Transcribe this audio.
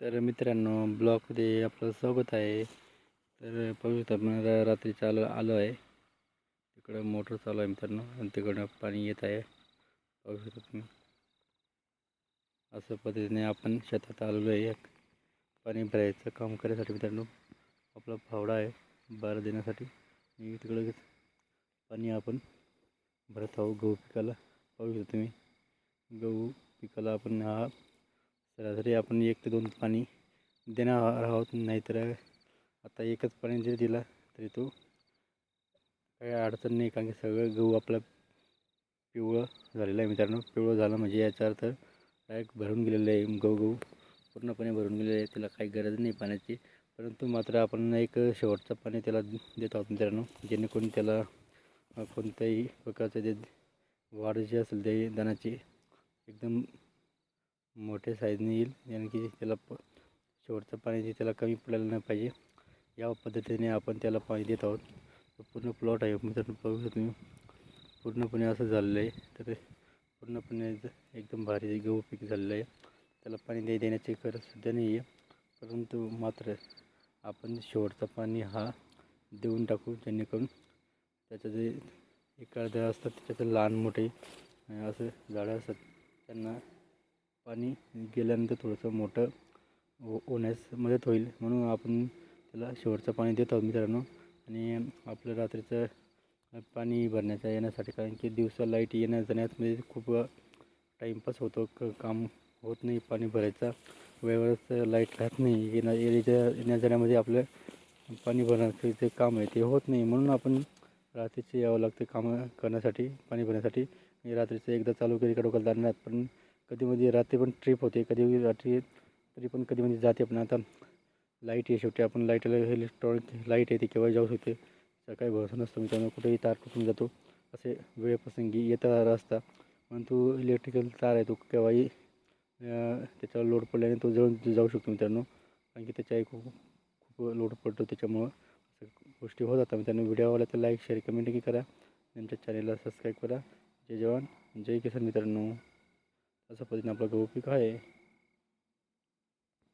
तर मित्रांनो ब्लॉगमध्ये आपलं स्वागत आहे. तर पाहू शकता मला रात्री चालू आलो आहे. तिकडं मोटर चालू आहे मित्रांनो आणि तिकडं पाणी येत आहे. पाहू शकता तुम्ही. असं पद्धतीने आपण शेतात आलेलो आहे. पाणी भरायचं काम करायसाठी मित्रांनो आपला फावडा आहे बारा देण्यासाठी. मी तिकडं पाणी आपण भरत आहोत गहू पिकाला. पाहू शकता तुम्ही. गहू पिकाला आपण हा सरासरी आपण एक ते दोन पाणी देणार आहोत नाहीतर आता एकच पाणी जरी दिला तरी तो काही अडचण नाही कारण की सगळं गहू आपला पिवळं झालेलं आहे मित्रांनो. पिवळं झालं म्हणजे याचा अर्थ डायरेक्ट भरून गेलेलं आहे गहू गहू पूर्णपणे भरून गेलेलं आहे त्याला काही गरज नाही पाण्याची. परंतु मात्र आपण एक शेवटचं पाणी त्याला देत आहोत मित्रांनो जेणेकरून त्याला कोणत्याही प्रकारचं जे वाढ जी असेल ते दानाची एकदम मोठ्या साईजने येईल. याने की त्याला प शेवटचं पाणी जे त्याला कमी पडायला नाही पाहिजे. या पद्धतीने आपण त्याला पाणी देत आहोत. पूर्ण प्लॉट आहे. मित्रांनो बघू शकता तुम्ही. पूर्णपणे असं झालेलं आहे. तर पूर्णपणे एकदम भारी गहू पीक झालेलं आहे. त्याला पाणी दे देण्याची गरज सुद्धा नाही आहे. परंतु मात्र आपण शेवटचं पाणी हा देऊन टाकू जेणेकरून त्याचं जे एक असतात त्याच्यात लहान मोठे असं झाडं असतात त्यांना पाणी गेल्यानंतर थोडंसं मोठं हो होण्यास मदत होईल. म्हणून आपण त्याला शेवटचं पाणी देत आहोत मित्रांनो. आणि आपलं रात्रीचं पाणी भरण्याचं येण्यासाठी कारण की दिवसा लाइट येण्या जाण्यामध्ये म्हणजे खूप टाईमपास होतो. क काम होत नाही पाणी भरायचा. वेळेवरच लाइट राहत नाही. येण्या येण्याच्या येण्या जाण्यामध्ये आपलं पाणी भरण्याचं जे काम आहे ते होत नाही. म्हणून आपण रात्रीचे यावं लागतं कामं करण्यासाठी पाणी भरण्यासाठी. रात्रीचं एकदा चालू केली का डोक्याला पण कधी पण कधीमध्ये रात्री पण ट्रिप होते कधी म्हणजे रात्री तरी पण कधीमध्ये म्हणजे जाते पण आता लाइट आहे शेवटी आपण लाईटला इलेक्ट्रॉनिक लाइट आहे ते केव्हा जाऊ शकते. सकाळी भरोसा नसतो मित्रांनो कुठेही तार तुटून जातो. असे वेळप्रसंगी येता असता. परंतु इलेक्ट्रिकल तार आहे तो केव्हाही त्याच्यावर लोड पडल्याने तो जळून जाऊ शकतो मित्रांनो. कारण की त्याच्याही खूप खूप लोड पडतो त्याच्यामुळं गोष्टी होत जातात मित्रांनो. व्हिडिओ आवडला तर लाईक शेअर कमेंटही करा. आमच्या चॅनलला सबस्क्राईब करा. जय जवान जय किसान मित्रांनो. असं पद्धतीने आपला गहू पीक आहे.